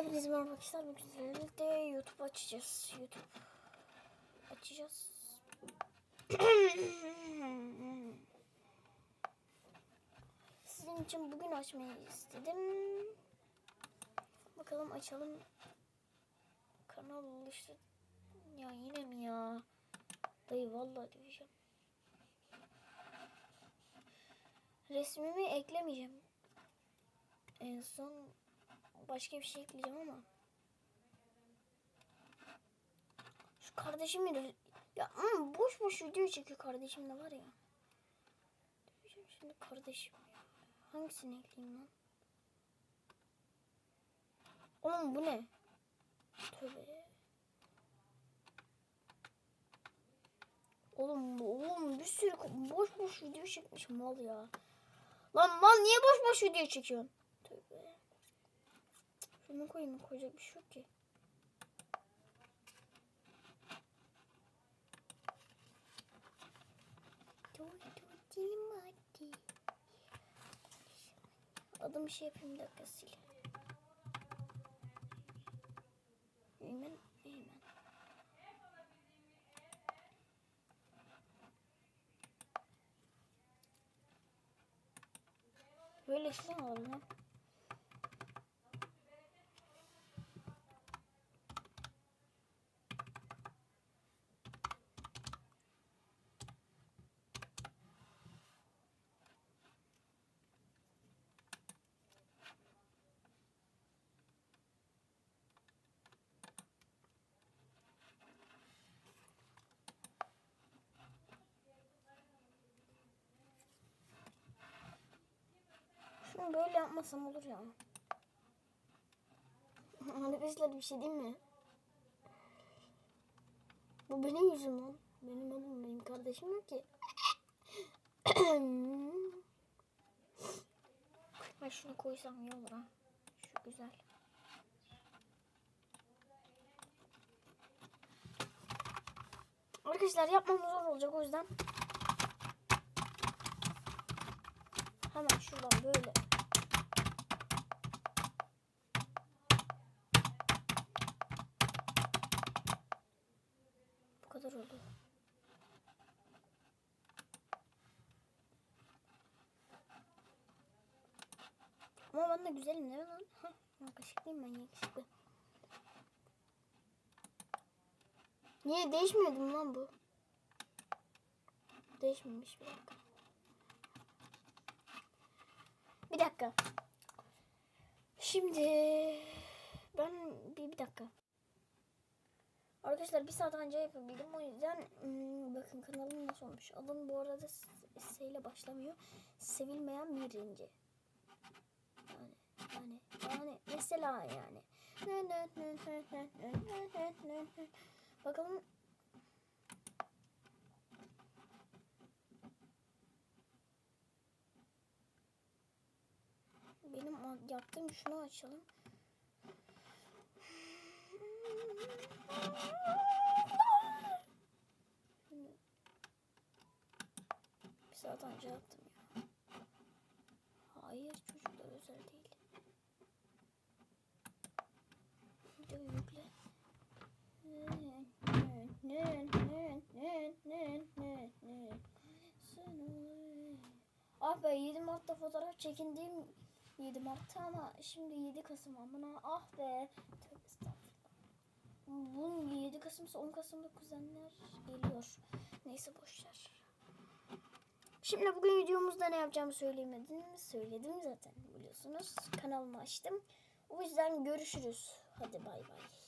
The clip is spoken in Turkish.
Hepinize merhaba arkadaşlar. Bugün sizlerle YouTube açacağız. YouTube açacağız. Sizin için bugün açmayı istedim. Bakalım açalım. Kanal işte. Ya yine mi ya? Dayı vallahi diyeceğim. Resmimi eklemeyeceğim. En son başka bir şey ekleyeceğim ama. Şu kardeşimin de- ya boş boş video çekiyor kardeşim de var ya. Diyeceğim Şimdi kardeşim. Hangisini ekleyeyim lan? Oğlum bu ne? Tövbe. Oğlum oğlum bir sürü boş boş video çekmiş mal ya. Lan mal niye boş boş video çekiyorsun? Şunu koyayım koyacak bir şey yok ki. Adım şey yapayım bir dakika sil. Eymen, Eymen. Böyle şey mi böyle yapmasam olur ya. Arkadaşlar bir şey diyeyim mi? Bu benim yüzüm lan. Benim oğlum benim kardeşim yok ki. ben şunu koysam iyi olur ha. Şu güzel. Arkadaşlar yapmam zor olacak o yüzden. Hemen şuradan böyle. Ama ben de güzelim değil mi lan? Yakışıklıyım ben yakışıklı. Niye değişmedim lan bu? Değişmemiş bir dakika. Bir dakika. Şimdi ben bir, bir dakika. Arkadaşlar bir saat önce yapabildim. O yüzden hmm, bakın kanalım nasıl olmuş. Adım bu arada S ile başlamıyor. Sevilmeyen birinci. Yani yani mesela yani. Bakalım benim yaptığım şunu açalım. Bir saat önce yaptım ya. Hayır çocuklar özel değil. Ah be 7 Mart'ta fotoğraf çekindiğim 7 Mart'ta ama şimdi 7 Kasım amına ah be. Tövbe estağfurullah. Bunun 7 Kasım'sa 10 Kasım'da kuzenler geliyor. Neyse boşver. Şimdi bugün videomuzda ne yapacağımı söylemedim. Söyledim zaten biliyorsunuz. Kanalımı açtım. O yüzden görüşürüz. Hadi bay bay.